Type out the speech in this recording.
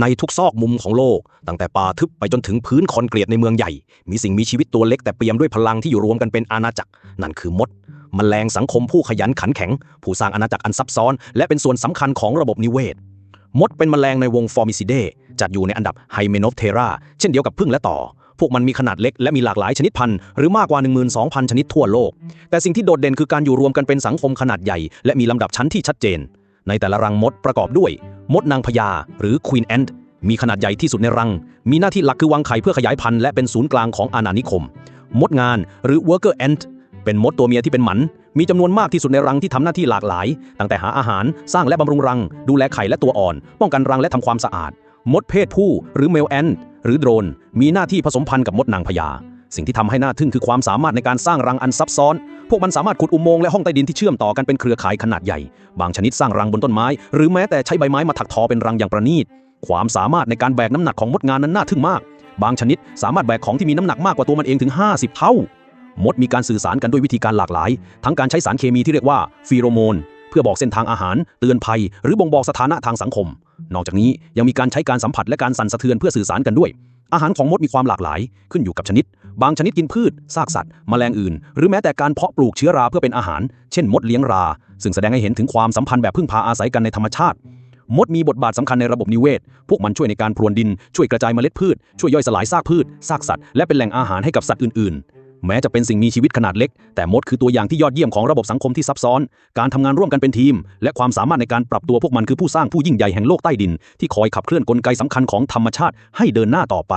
ในทุกซอกมุมของโลก ตั้งแต่ป่าทึบไปจนถึงพื้นคอนกรีตในเมืองใหญ่ มีสิ่งมีชีวิตตัวเล็กแต่เปี่ยมด้วยพลังที่อยู่รวมกันเป็นอาณาจักร นั่นคือมดมแมลงสังคมผู้ขยันขันแข็ง ผู้สร้างอาณาจักรอันซับซ้อน และเป็นส่วนสำคัญของระบบนิเวศ มดเป็นแมลงในวงฟอร์มิซิเดจัดอยู่ในอันดับไฮเมโนปเทราเช่นเดียวกับผึ้งและต่อ พวกมันมีขนาดเล็กและมีหลากหลายชนิดพันธุ์หรือมากกว่า 12,000 ชนิดทั่วโลก แต่สิ่งที่โดดเด่นคือการอยู่รวมกันเป็นสังคมขนาดใหญ่ และมีลำดับชั้นที่ชัดเจนในแต่ละรังมดประกอบด้วย มดนางพญาหรือ Queen Ant มีขนาดใหญ่ที่สุดในรัง มีหน้าที่หลักคือวางไข่เพื่อขยายพันธุ์และเป็นศูนย์กลางของอาณานิคม มดงานหรือ Worker Ant เป็นมดตัวเมียที่เป็นหมัน มีจำนวนมากที่สุดในรังที่ทำหน้าที่หลากหลาย ตั้งแต่หาอาหาร สร้างและบำรุงรัง ดูแลไข่และตัวอ่อน ป้องกันรังและทำความสะอาด มดเพศผู้หรือ Male Ant หรือโดรน มีหน้าที่ผสมพันธุ์กับมดนางพญา สิ่งที่ทำให้น่าทึ่งคือความสามารถในการสร้างรังอันซับซ้อน พวกมันสามารถขุดอุโมงค์และห้องใต้ดินที่เชื่อมต่อกันเป็นเครือข่ายขนาดใหญ่ บางชนิดสร้างรังบนต้นไม้ หรือแม้แต่ใช้ใบไม้มาถักทอเป็นรังอย่างประณีต ความสามารถในการแบกน้ำหนักของมดงานนั้นน่าทึ่งมาก บางชนิดสามารถแบกของที่มีน้ำหนักมากกว่าตัวมันเองถึง 50 เท่ามดมีการสื่อสารกันด้วยวิธีการหลากหลาย ทั้งการใช้สารเคมีที่เรียกว่าฟีโรโมน เพื่อบอกเส้นทางอาหาร เตือนภัย หรือบ่งบอกสถานะทางสังคม นอกจากนี้ยังมีการใช้การสัมผัสและการสั่นสะเทือนเพื่อสื่อสารกันด้วย อาหารของมดมีความหลากหลาย ขึ้นอยู่กับชนิด บางชนิดกินพืชซากสัตว์แมลงอื่น หรือแม้แต่การเพาะปลูกเชื้อราเพื่อเป็นอาหาร เช่น มดเลี้ยงรา ซึ่งแสดงให้เห็นถึงความสัมพันธ์แบบพึ่งพาอาศัยกันในธรรมชาติมดมีบทบาทสำคัญในระบบนิเวศ พวกมันช่วยในการพรวนดิน ช่วยกระจายเมล็ดพืช ช่วยย่อยสลายซากพืช ซากสัตว์ และเป็นแหล่งอาหารให้กับสัตว์อื่นๆ แม้จะเป็นสิ่งมีชีวิตขนาดเล็ก แต่มดคือตัวอย่างที่ยอดเยี่ยมของระบบสังคมที่ซับซ้อน การทำงานร่วมกันเป็นทีม และความสามารถในการปรับตัวพวกมันคือผู้สร้างผู้ยิ่งใหญ่แห่งโลกใต้ดิน ที่คอยขับเคลื่อนกลไกสำคัญของธรรมชาติให้เดินหน้าต่อไป